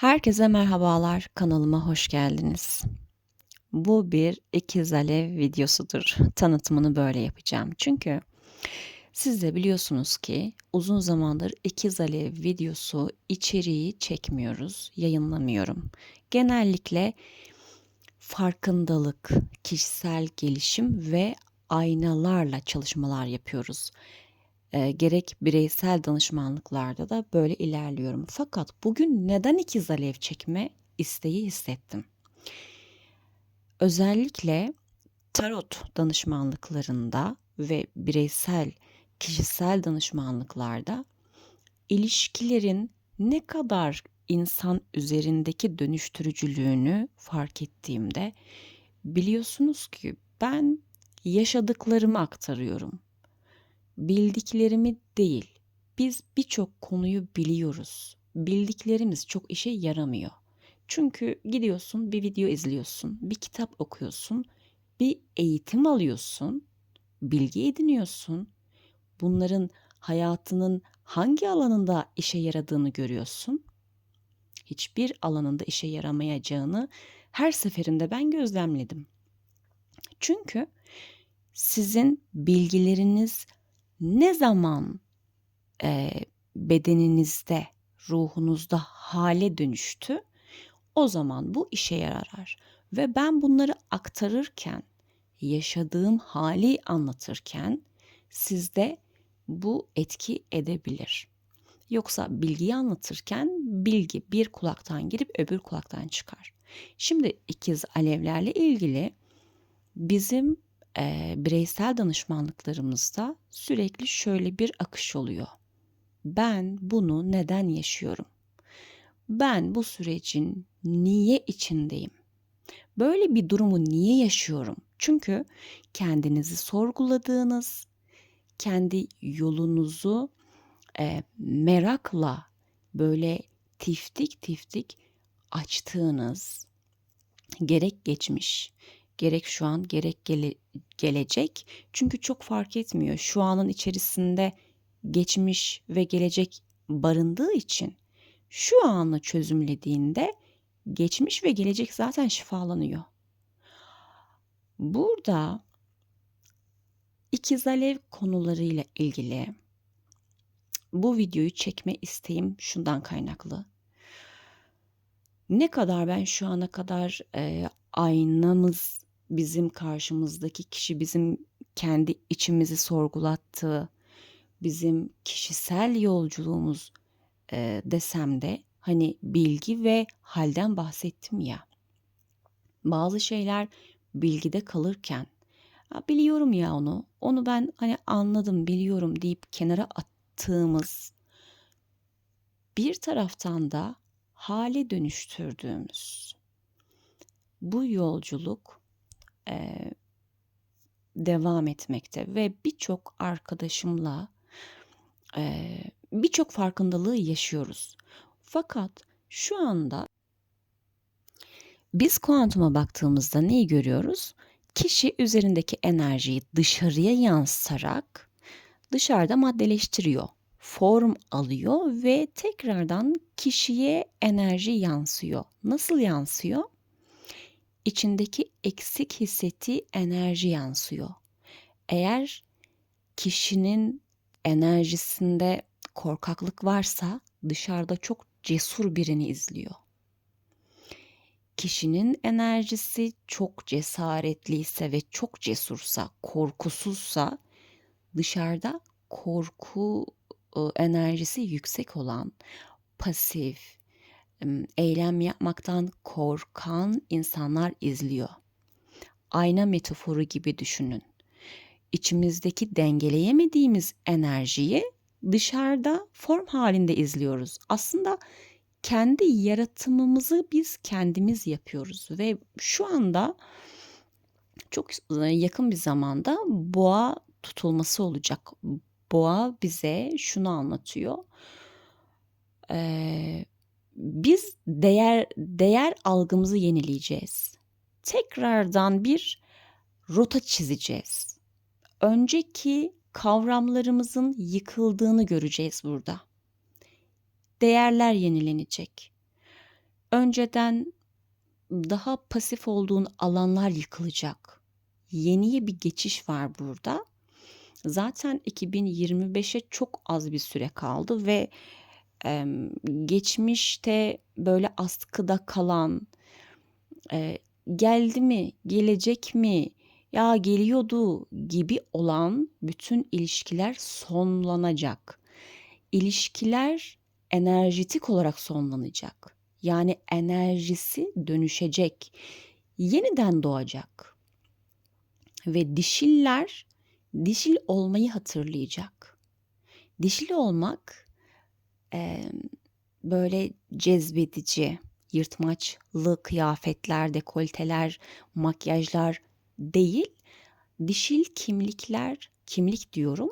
Herkese merhabalar, kanalıma hoş geldiniz. Bu bir ikiz alev videosudur. Tanıtımını böyle yapacağım. Çünkü siz de biliyorsunuz ki uzun zamandır ikiz alev videosu içeriği çekmiyoruz, yayınlamıyorum. Genellikle farkındalık, kişisel gelişim ve aynalarla çalışmalar yapıyoruz. Eee, gerek bireysel danışmanlıklarda da böyle ilerliyorum. Fakat bugün neden ikiz alev çekme isteği hissettim? Özellikle tarot danışmanlıklarında ve bireysel, kişisel danışmanlıklarda ilişkilerin ne kadar insan üzerindeki dönüştürücülüğünü fark ettiğimde biliyorsunuz ki ben yaşadıklarımı aktarıyorum. Bildiklerimi değil. Biz birçok konuyu biliyoruz. Bildiklerimiz çok işe yaramıyor. Çünkü gidiyorsun bir video izliyorsun, bir kitap okuyorsun, bir eğitim alıyorsun, bilgi ediniyorsun. Bunların hayatının hangi alanında işe yaradığını görüyorsun. Hiçbir alanında işe yaramayacağını her seferinde ben gözlemledim. Çünkü sizin bilgileriniz ne zaman eee, bedeninizde, ruhunuzda hale dönüştü, o zaman bu işe yarar. Ve ben bunları aktarırken, yaşadığım hali anlatırken sizde bu etki edebilir. Yoksa bilgiyi anlatırken bilgi bir kulaktan girip öbür kulaktan çıkar. Şimdi ikiz alevlerle ilgili bizim eee, bireysel danışmanlıklarımızda sürekli şöyle bir akış oluyor. Ben bunu neden yaşıyorum? Ben bu sürecin niye içindeyim? Böyle bir durumu niye yaşıyorum? Çünkü kendinizi sorguladığınız, kendi yolunuzu eee, merakla böyle tiftik tiftik açtığınız gerek geçmiş, gerek şu an, gerek gele- gelecek. Çünkü çok fark etmiyor. Şu anın içerisinde geçmiş ve gelecek barındığı için şu anı çözümlediğinde geçmiş ve gelecek zaten şifalanıyor. Burada ikiz alev konularıyla ilgili bu videoyu çekme isteğim şundan kaynaklı. Ne kadar ben şu ana kadar e, aynamız bizim karşımızdaki kişi bizim kendi içimizi sorgulattığı, bizim kişisel yolculuğumuz e, desem de hani bilgi ve halden bahsettim ya. Bazı şeyler bilgide kalırken "Ha, biliyorum ya onu, onu ben hani anladım, biliyorum deyip kenara attığımız bir taraftan da hale dönüştürdüğümüz bu yolculuk eee, devam etmekte ve birçok arkadaşımla eee, birçok farkındalığı yaşıyoruz. Fakat şu anda biz kuantuma baktığımızda neyi görüyoruz? Kişi üzerindeki enerjiyi dışarıya yansıtarak dışarıda maddeleştiriyor, form alıyor ve tekrardan kişiye enerji yansıyor. Nasıl yansıyor? İçindeki eksik hissettiği enerji yansıyor. Eğer kişinin enerjisinde korkaklık varsa dışarıda çok cesur birini izliyor. Kişinin enerjisi çok cesaretliyse ve çok cesursa, korkusuzsa dışarıda korku ıı, enerjisi yüksek olan, pasif, eylem yapmaktan korkan insanlar izliyor. Ayna metaforu gibi düşünün. İçimizdeki dengeleyemediğimiz enerjiyi dışarıda form halinde izliyoruz. Aslında kendi yaratımımızı biz kendimiz yapıyoruz ve şu anda çok yakın bir zamanda boğa tutulması olacak. Boğa bize şunu anlatıyor. Ee, biz değer değer algımızı yenileyeceğiz. Tekrardan bir rota çizeceğiz. Önceki kavramlarımızın yıkıldığını göreceğiz burada. Değerler yenilenecek. önceden daha pasif olduğun alanlar yıkılacak. Yeniye bir geçiş var burada. Zaten 2025'e çok az bir süre kaldı ve e, geçmişte böyle askıda kalan e, geldi mi, gelecek mi, ya geliyordu gibi olan bütün ilişkiler sonlanacak. İlişkiler enerjitik olarak sonlanacak. Yani enerjisi dönüşecek. Yeniden doğacak. Ve dişiller dişil olmayı hatırlayacak. Dişil olmak e, böyle cezbedici, yırtmaçlı kıyafetler, dekolteler, makyajlar değil, dişil kimlikler, kimlik diyorum,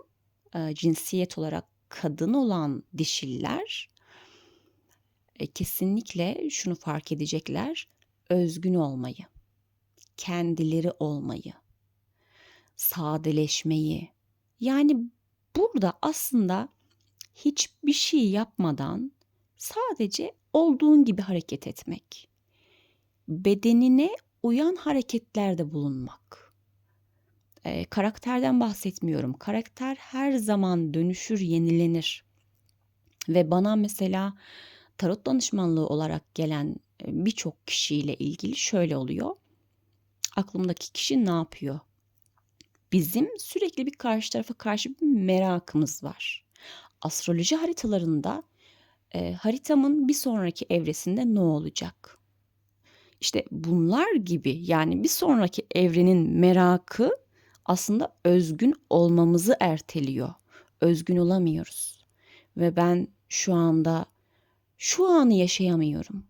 e, cinsiyet olarak kadın olan dişiller e, kesinlikle şunu fark edecekler, özgün olmayı, kendileri olmayı, sadeleşmeyi. Yani burada aslında hiçbir şey yapmadan sadece olduğun gibi hareket etmek. Bedenine uyan hareketlerde bulunmak. E, karakterden bahsetmiyorum. Karakter her zaman dönüşür, yenilenir. Ve bana mesela tarot danışmanlığı olarak gelen birçok kişiyle ilgili şöyle oluyor. Aklımdaki kişi ne yapıyor? Bizim sürekli bir karşı tarafa karşı bir merakımız var. Astroloji haritalarında e, haritamın bir sonraki evresinde ne olacak? İşte bunlar gibi yani bir sonraki evrenin merakı aslında özgün olmamızı erteliyor. Özgün olamıyoruz. Ve ben şu anda şu anı yaşayamıyorum.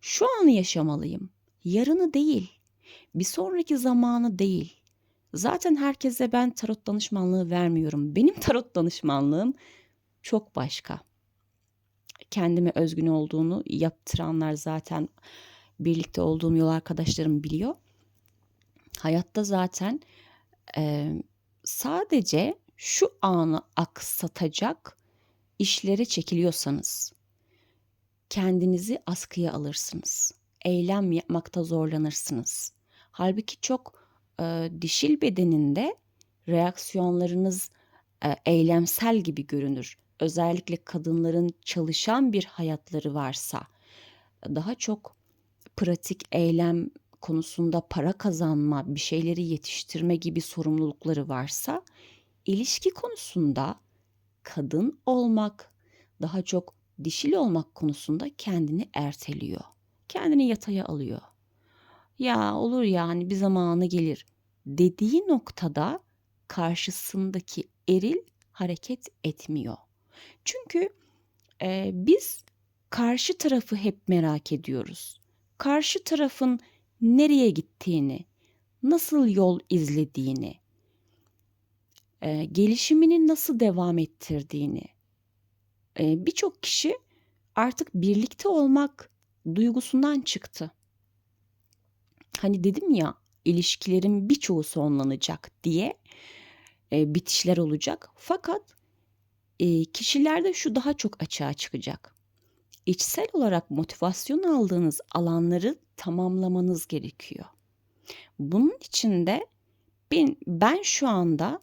Şu anı yaşamalıyım. Yarını değil. Bir sonraki zamanı değil. Zaten herkese ben tarot danışmanlığı vermiyorum. Benim tarot danışmanlığım çok başka. Kendime özgün olduğunu yaptıranlar zaten birlikte olduğum yol arkadaşlarım biliyor. Hayatta zaten e, sadece şu anı aksatacak işlere çekiliyorsanız kendinizi askıya alırsınız. Eylem yapmakta zorlanırsınız. Halbuki çok e, dişil bedeninde reaksiyonlarınız e, eylemsel gibi görünür. Özellikle kadınların çalışan bir hayatları varsa daha çok pratik eylem konusunda para kazanma, bir şeyleri yetiştirme gibi sorumlulukları varsa ilişki konusunda kadın olmak, daha çok dişil olmak konusunda kendini erteliyor. Kendini yataya alıyor. Ya olur yani bir zamanı gelir dediği noktada karşısındaki eril hareket etmiyor. Çünkü e, biz karşı tarafı hep merak ediyoruz. Karşı tarafın nereye gittiğini, nasıl yol izlediğini, e, gelişimini nasıl devam ettirdiğini. E, Birçok kişi artık birlikte olmak duygusundan çıktı. Hani dedim ya ilişkilerin birçoğu sonlanacak diye e, bitişler olacak. Fakat e, kişilerde şu daha çok açığa çıkacak. İçsel olarak motivasyon aldığınız alanları tamamlamanız gerekiyor. Bunun için de ben, ben şu anda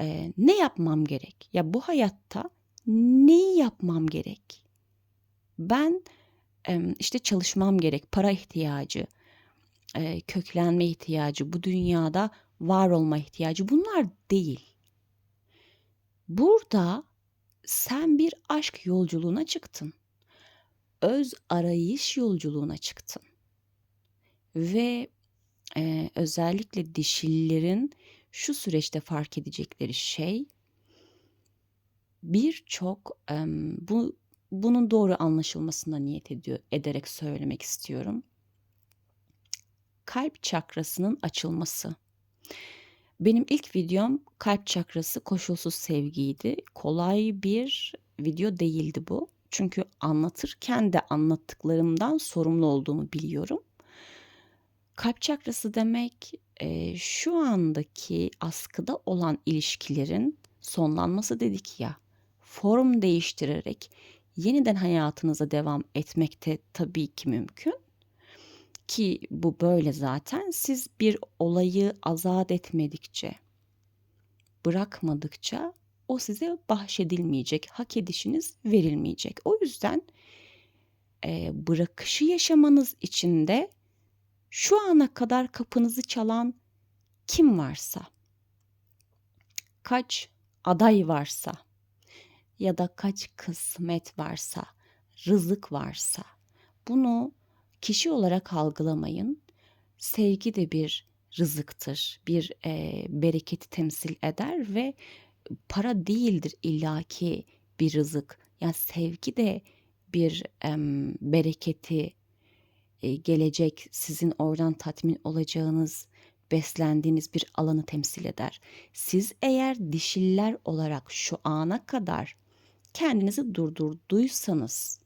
e, ne yapmam gerek? Ya bu hayatta neyi yapmam gerek? Ben e, işte çalışmam gerek, para ihtiyacı, e, köklenme ihtiyacı, bu dünyada var olma ihtiyacı bunlar değil. Burada sen bir aşk yolculuğuna çıktın. Öz arayış yolculuğuna çıktın. Ve e, özellikle dişillerin şu süreçte fark edecekleri şey birçok e, bu bunun doğru anlaşılmasına niyet ediyor ederek söylemek istiyorum. Kalp çakrasının açılması. Benim ilk videom kalp çakrası koşulsuz sevgiydi. Kolay bir video değildi bu. Çünkü anlatırken de anlattıklarımdan sorumlu olduğumu biliyorum. Kalp çakrası demek e, şu andaki askıda olan ilişkilerin sonlanması dedik ya. Form değiştirerek yeniden hayatınıza devam etmekte tabii ki mümkün. Ki bu böyle zaten. Siz bir olayı azat etmedikçe, bırakmadıkça o size bahşedilmeyecek, hak edişiniz verilmeyecek. O yüzden e, bırakışı yaşamanız için de şu ana kadar kapınızı çalan kim varsa, kaç aday varsa ya da kaç kısmet varsa, rızık varsa bunu kişi olarak algılamayın. Sevgi de bir rızıktır, bir e, bereketi temsil eder ve para değildir illaki bir rızık. Yani sevgi de bir em, bereketi e, gelecek, sizin oradan tatmin olacağınız, beslendiğiniz bir alanı temsil eder. Siz eğer dişiller olarak şu ana kadar kendinizi durdurduysanız,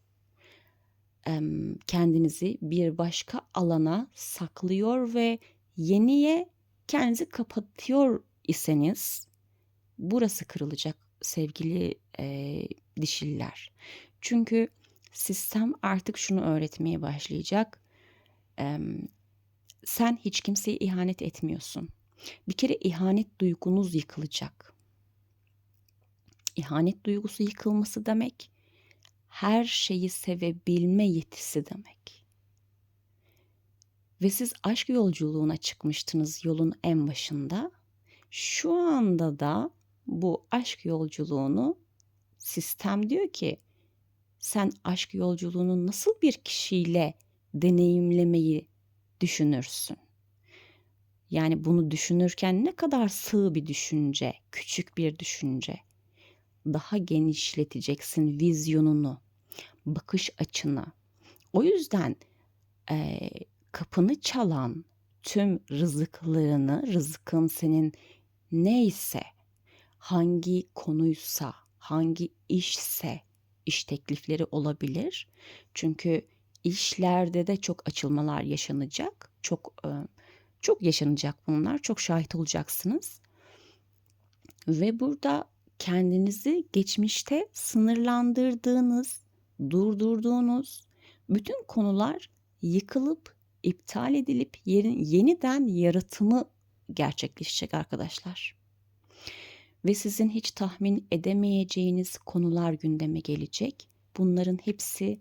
kendinizi bir başka alana saklıyor ve yeniye kendinizi kapatıyor iseniz, burası kırılacak sevgili e, dişiller. Çünkü sistem artık şunu öğretmeye başlayacak. E, sen hiç kimseye ihanet etmiyorsun. Bir kere ihanet duygunuz yıkılacak. İhanet duygusu yıkılması demek her şeyi sevebilme yetisi demek. Ve siz aşk yolculuğuna çıkmıştınız yolun en başında. Şu anda da bu aşk yolculuğunu sistem diyor ki sen aşk yolculuğunu nasıl bir kişiyle deneyimlemeyi düşünürsün? Yani bunu düşünürken ne kadar sığ bir düşünce, küçük bir düşünce. Daha genişleteceksin vizyonunu, bakış açını. O yüzden e, kapını çalan tüm rızıklarını, rızkın senin neyse, hangi konuysa, hangi işse iş teklifleri olabilir. Çünkü işlerde de çok açılmalar yaşanacak. Çok çok yaşanacak bunlar. Çok şahit olacaksınız. Ve burada kendinizi geçmişte sınırlandırdığınız, durdurduğunuz bütün konular yıkılıp iptal edilip yerin, yeniden yaratımı gerçekleşecek arkadaşlar. Ve sizin hiç tahmin edemeyeceğiniz konular gündeme gelecek. Bunların hepsi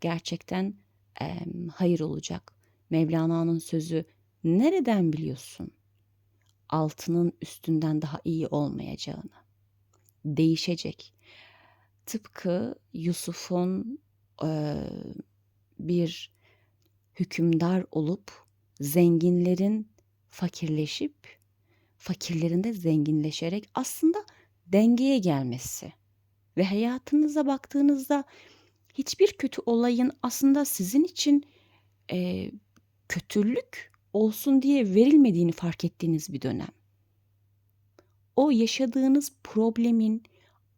gerçekten e, hayır olacak. Mevlana'nın sözü nereden biliyorsun? Altının üstünden daha iyi olmayacağını. Değişecek. Tıpkı Yusuf'un e, bir hükümdar olup zenginlerin fakirleşip fakirlerin de zenginleşerek aslında dengeye gelmesi ve hayatınıza baktığınızda hiçbir kötü olayın aslında sizin için e, kötülük olsun diye verilmediğini fark ettiğiniz bir dönem. O yaşadığınız problemin,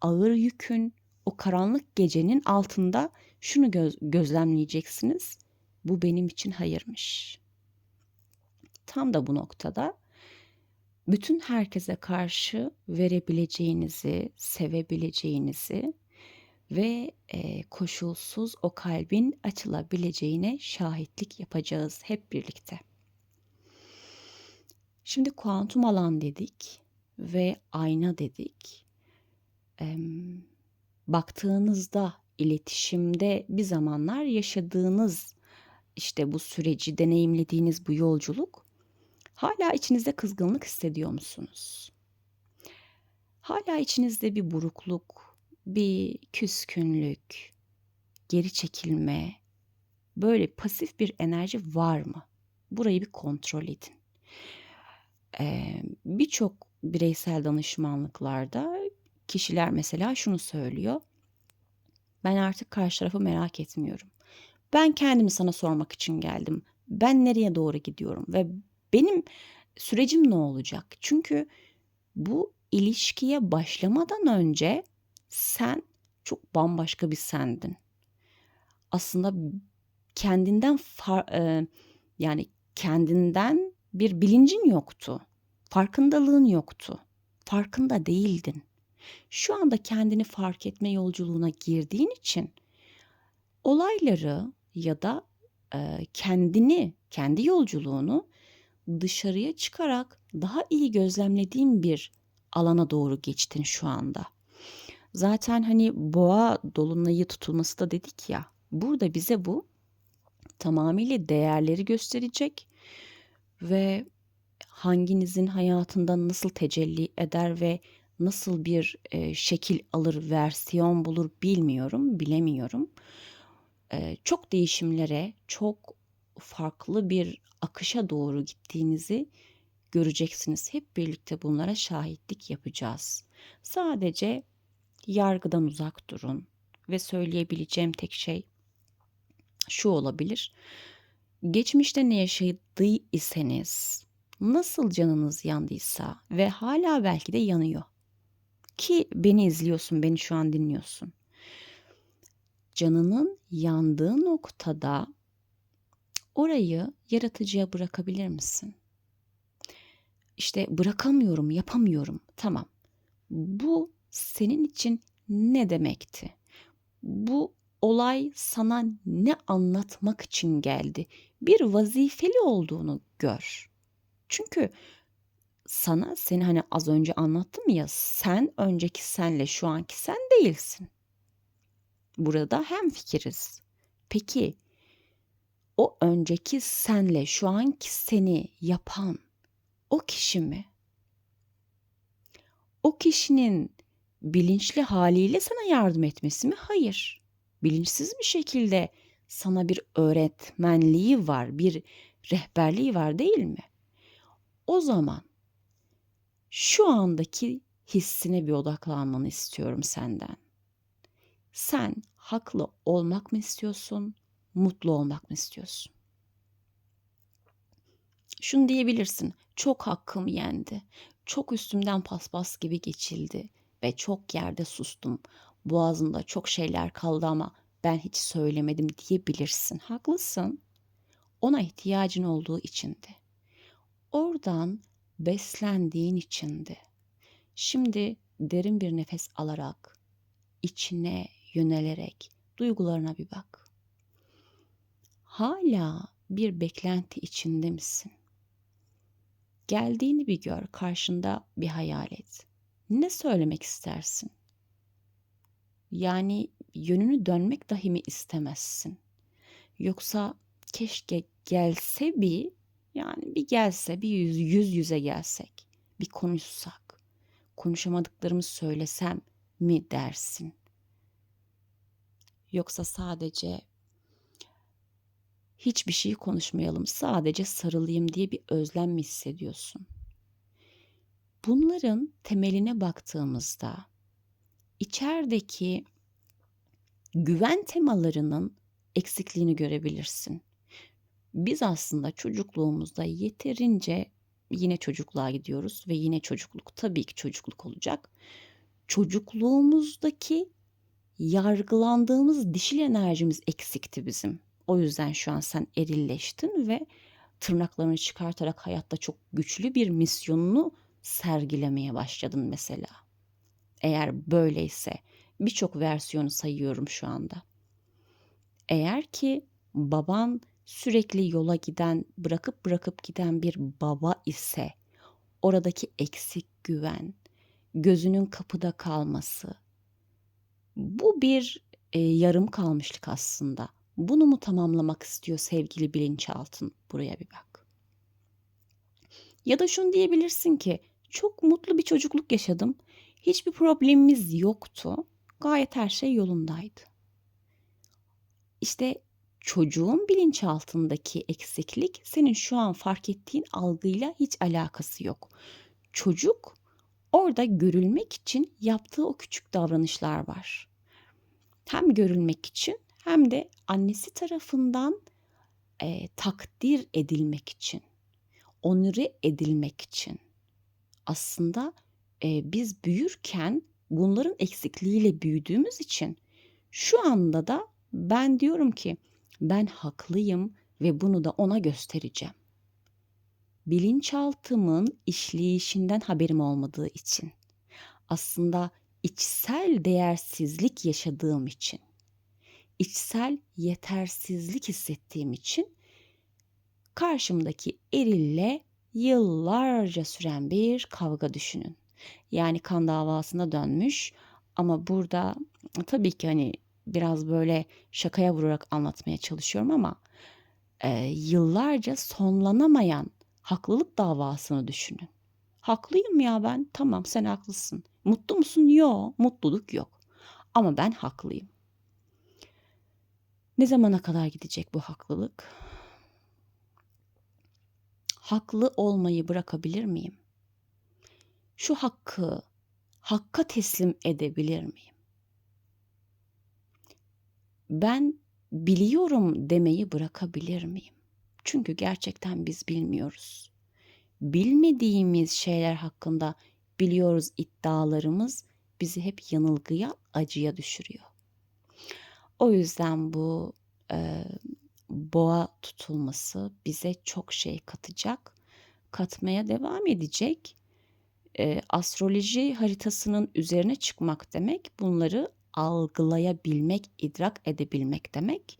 ağır yükün, o karanlık gecenin altında şunu göz, gözlemleyeceksiniz. Bu benim için hayırmış. Tam da bu noktada bütün herkese karşı verebileceğinizi, sevebileceğinizi ve e, koşulsuz o kalbin açılabileceğine şahitlik yapacağız hep birlikte. Şimdi kuantum alan dedik ve ayna dedik. E, baktığınızda iletişimde bir zamanlar yaşadığınız işte bu süreci deneyimlediğiniz bu yolculuk hala içinizde kızgınlık hissediyor musunuz? Hala içinizde bir burukluk, bir küskünlük, geri çekilme, böyle pasif bir enerji var mı? Burayı bir kontrol edin. Ee, Birçok bireysel danışmanlıklarda kişiler mesela şunu söylüyor. Ben artık karşı tarafı merak etmiyorum. Ben kendimi sana sormak için geldim. Ben nereye doğru gidiyorum ve benim sürecim ne olacak? Çünkü bu ilişkiye başlamadan önce sen çok bambaşka bir sendin. Aslında kendinden far, yani kendinden bir bilincin yoktu. Farkındalığın yoktu. Farkında değildin. Şu anda kendini fark etme yolculuğuna girdiğin için olayları ya da e, kendini, kendi yolculuğunu dışarıya çıkarak daha iyi gözlemlediğin bir alana doğru geçtin şu anda. Zaten hani boğa dolunayı tutulması da dedik ya. Burada bize bu tamamıyla değerleri gösterecek ve hanginizin hayatında nasıl tecelli eder ve nasıl bir e, şekil alır, versiyon bulur bilmiyorum, bilemiyorum. E, çok değişimlere, çok farklı bir akışa doğru gittiğinizi göreceksiniz. Hep birlikte bunlara şahitlik yapacağız. Sadece yargıdan uzak durun ve söyleyebileceğim tek şey şu olabilir. Geçmişte ne yaşadıysanız, nasıl canınız yandıysa ve hala belki de yanıyor. Ki beni izliyorsun, beni şu an dinliyorsun. Canının yandığı noktada orayı yaratıcıya bırakabilir misin? İşte bırakamıyorum, yapamıyorum. Tamam. Bu senin için ne demekti? Bu olay sana ne anlatmak için geldi? Bir vazifeli olduğunu gör. Çünkü sana seni hani az önce anlattım ya sen önceki senle şu anki sen değilsin. Burada hem fikiriz. Peki o önceki senle şu anki seni yapan o kişi mi? O kişinin bilinçli haliyle sana yardım etmesi mi? Hayır. Bilinçsiz bir şekilde sana bir öğretmenliği var, bir rehberliği var değil mi? O zaman şu andaki hissine bir odaklanmanı istiyorum senden. Sen haklı olmak mı istiyorsun, mutlu olmak mı istiyorsun? Şunu diyebilirsin. Çok hakkım yendi. Çok üstümden paspas gibi geçildi ve çok yerde sustum. Boğazımda çok şeyler kaldı ama ben hiç söylemedim diyebilirsin. Haklısın. Ona ihtiyacın olduğu içindi. Oradan beslendiğin içindi. Şimdi derin bir nefes alarak, içine yönelerek duygularına bir bak. Hala bir beklenti içinde misin? Geldiğini bir gör, karşında bir hayal et. Ne söylemek istersin? Yani yönünü dönmek dahi mi istemezsin? Yoksa keşke gelse bir yani bir gelse bir yüz, yüz yüze gelsek bir konuşsak konuşamadıklarımı söylesem mi dersin? Yoksa sadece hiçbir şey konuşmayalım sadece sarılayım diye bir özlem mi hissediyorsun? Bunların temeline baktığımızda içerideki güven temalarının eksikliğini görebilirsin. Biz aslında çocukluğumuzda yeterince yine çocukluğa gidiyoruz ve yine çocukluk tabii ki çocukluk olacak. Çocukluğumuzdaki yargılandığımız dişil enerjimiz eksikti bizim. O yüzden şu an sen erilleştin ve tırnaklarını çıkartarak hayatta çok güçlü bir misyonunu sergilemeye başladın mesela. Eğer böyleyse birçok versiyonu sayıyorum şu anda. Eğer ki baban sürekli yola giden, bırakıp bırakıp giden bir baba ise oradaki eksik güven, gözünün kapıda kalması bu bir e, yarım kalmışlık aslında. Bunu mu tamamlamak istiyor sevgili bilinçaltın? Buraya bir bak. Ya da şunu diyebilirsin ki çok mutlu bir çocukluk yaşadım. Hiçbir problemimiz yoktu. Gayet her şey yolundaydı. İşte çocuğun bilinçaltındaki eksiklik senin şu an fark ettiğin algıyla hiç alakası yok. Çocuk orada görülmek için yaptığı o küçük davranışlar var. Hem görülmek için hem de annesi tarafından e, takdir edilmek için, onure edilmek için. Aslında e, biz büyürken bunların eksikliğiyle büyüdüğümüz için şu anda da ben diyorum ki ben haklıyım ve bunu da ona göstereceğim. Bilinçaltımın işleyişinden haberim olmadığı için. Aslında içsel değersizlik yaşadığım için. içsel yetersizlik hissettiğim için karşımdaki erille yıllarca süren bir kavga düşünün. Yani kan davasına dönmüş ama burada tabii ki hani biraz böyle şakaya vurarak anlatmaya çalışıyorum ama e, yıllarca sonlanamayan haklılık davasını düşünün. Haklıyım ya ben. Tamam sen haklısın. Mutlu musun? Yok. Mutluluk yok. Ama ben haklıyım. Ne zamana kadar gidecek bu haklılık? Haklı olmayı bırakabilir miyim? Şu hakkı hakka teslim edebilir miyim? Ben biliyorum demeyi bırakabilir miyim? Çünkü gerçekten biz bilmiyoruz. Bilmediğimiz şeyler hakkında biliyoruz iddialarımız bizi hep yanılgıya, acıya düşürüyor. O yüzden bu e, boğa tutulması bize çok şey katacak, katmaya devam edecek. E, astroloji haritasının üzerine çıkmak demek bunları algılayabilmek, idrak edebilmek demek.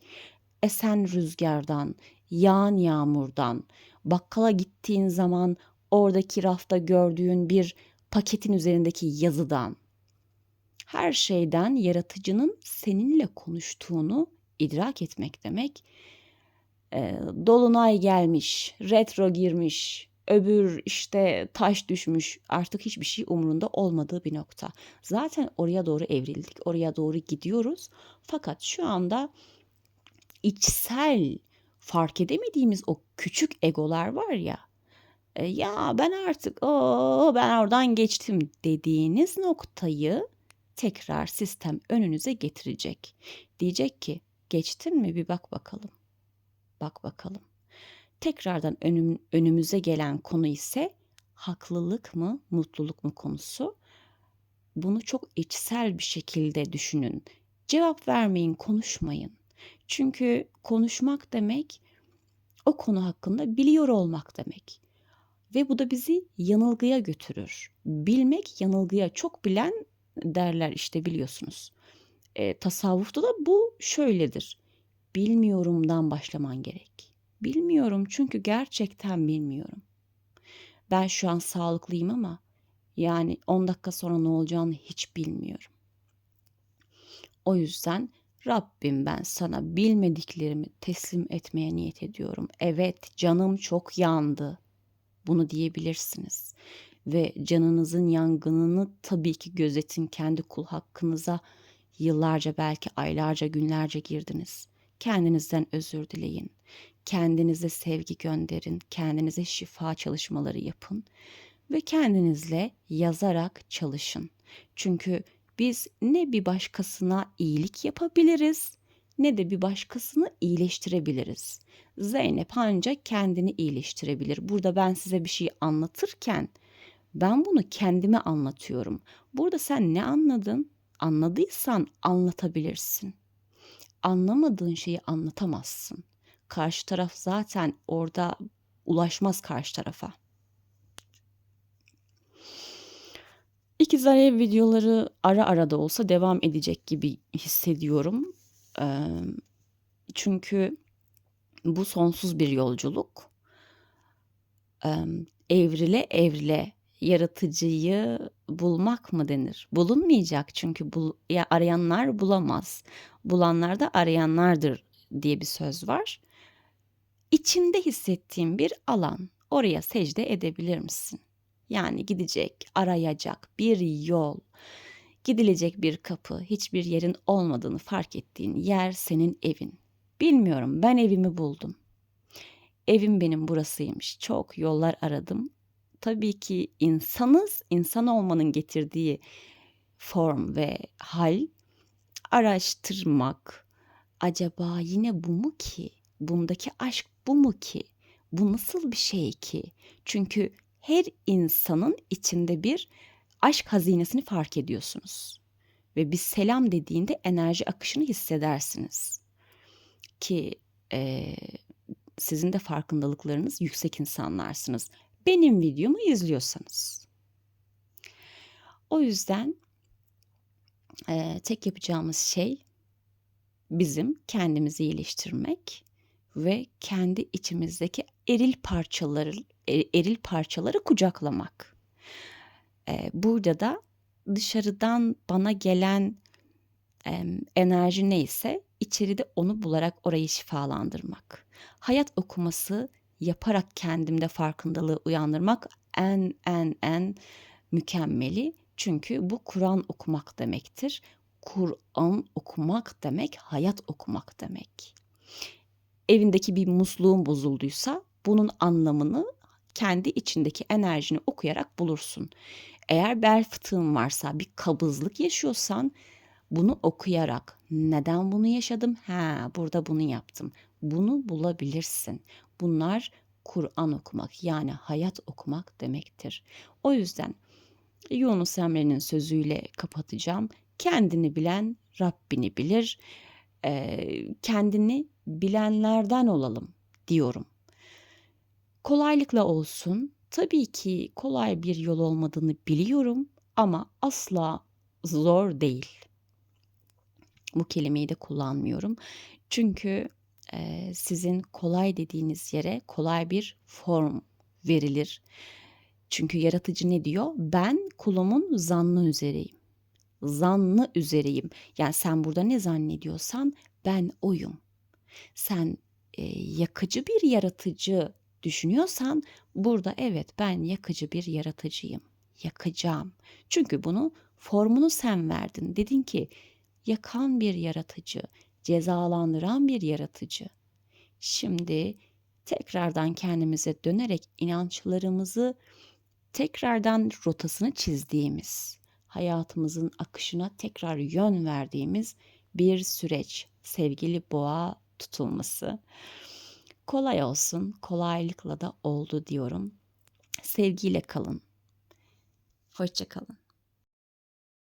Esen rüzgardan, yağan yağmurdan, bakkala gittiğin zaman oradaki rafta gördüğün bir paketin üzerindeki yazıdan, her şeyden yaratıcının seninle konuştuğunu idrak etmek demek. E, dolunay gelmiş, retro girmiş, öbür işte taş düşmüş artık hiçbir şey umurunda olmadığı bir nokta. Zaten oraya doğru evrildik, oraya doğru gidiyoruz. Fakat şu anda içsel fark edemediğimiz o küçük egolar var ya. E, ya ben artık o ben oradan geçtim dediğiniz noktayı tekrar sistem önünüze getirecek. Diyecek ki geçtin mi bir bak bakalım. Bak bakalım. Tekrardan önüm, önümüze gelen konu ise haklılık mı, mutluluk mu konusu. Bunu çok içsel bir şekilde düşünün. Cevap vermeyin, konuşmayın. Çünkü konuşmak demek o konu hakkında biliyor olmak demek. Ve bu da bizi yanılgıya götürür. Bilmek yanılgıya çok bilen derler işte biliyorsunuz. E, tasavvufta da bu şöyledir. Bilmiyorumdan başlaman gerek. Bilmiyorum çünkü gerçekten bilmiyorum. Ben şu an sağlıklıyım ama yani 10 dakika sonra ne olacağını hiç bilmiyorum. O yüzden Rabbim ben sana bilmediklerimi teslim etmeye niyet ediyorum. Evet canım çok yandı. Bunu diyebilirsiniz. Ve canınızın yangınını tabii ki gözetin kendi kul hakkınıza. Yıllarca belki aylarca günlerce girdiniz. Kendinizden özür dileyin. Kendinize sevgi gönderin. Kendinize şifa çalışmaları yapın. Ve kendinizle yazarak çalışın. Çünkü biz ne bir başkasına iyilik yapabiliriz ne de bir başkasını iyileştirebiliriz. Zeynep ancak kendini iyileştirebilir. Burada ben size bir şey anlatırken ben bunu kendime anlatıyorum. Burada sen ne anladın? Anladıysan anlatabilirsin. Anlamadığın şeyi anlatamazsın. Karşı taraf zaten orada ulaşmaz karşı tarafa. İkiz Alev videoları ara ara da olsa devam edecek gibi hissediyorum. Çünkü bu sonsuz bir yolculuk. Evrile evrile yaratıcıyı bulmak mı denir? Bulunmayacak çünkü bul, ya arayanlar bulamaz. Bulanlar da arayanlardır diye bir söz var. İçinde hissettiğim bir alan. Oraya secde edebilir misin? Yani gidecek, arayacak bir yol, gidilecek bir kapı, hiçbir yerin olmadığını fark ettiğin yer senin evin. Bilmiyorum ben evimi buldum. Evim benim burasıymış. Çok yollar aradım. Tabii ki insanız, insan olmanın getirdiği form ve hal araştırmak. Acaba yine bu mu ki? Bundaki aşk bu mu ki? Bu nasıl bir şey ki? Çünkü her insanın içinde bir aşk hazinesini fark ediyorsunuz. Ve bir selam dediğinde enerji akışını hissedersiniz. Ki e, sizin de farkındalıklarınız yüksek insanlarsınız. Benim videomu izliyorsanız. O yüzden e, tek yapacağımız şey bizim kendimizi iyileştirmek ve kendi içimizdeki eril parçaları e, eril parçaları kucaklamak. Eee, burada da dışarıdan bana gelen, enerji neyse içeride onu bularak orayı şifalandırmak. Hayat okuması yaparak kendimde farkındalığı uyandırmak en, en, en mükemmeli. Çünkü bu Kur'an okumak demektir. Kur'an okumak demek hayat okumak demek. Evindeki bir musluğun bozulduysa bunun anlamını kendi içindeki enerjini okuyarak bulursun. Eğer bel fıtığın varsa, bir kabızlık yaşıyorsan bunu okuyarak neden bunu yaşadım? Ha, burada bunu yaptım. Bunu bulabilirsin. Bunlar Kur'an okumak yani hayat okumak demektir. O yüzden Yunus Emre'nin sözüyle kapatacağım. Kendini bilen Rabbini bilir. Ee, kendini bilenlerden olalım diyorum. Kolaylıkla olsun. Tabii ki kolay bir yol olmadığını biliyorum ama asla zor değil. Bu kelimeyi de kullanmıyorum. Çünkü e, sizin kolay dediğiniz yere kolay bir form verilir. Çünkü yaratıcı ne diyor? Ben kulumun zannı üzereyim. Zannı üzereyim. Yani sen burada ne zannediyorsan ben oyum. Sen e, yakıcı bir yaratıcı düşünüyorsan burada evet ben yakıcı bir yaratıcıyım. Yakacağım. Çünkü bunu formunu sen verdin. Dedin ki yakan bir yaratıcı, cezalandıran bir yaratıcı. Şimdi tekrardan kendimize dönerek inançlarımızı tekrardan rotasını çizdiğimiz, hayatımızın akışına tekrar yön verdiğimiz bir süreç. Sevgili boğa tutulması. Kolay olsun, kolaylıkla da oldu diyorum. Sevgiyle kalın. Hoşça kalın.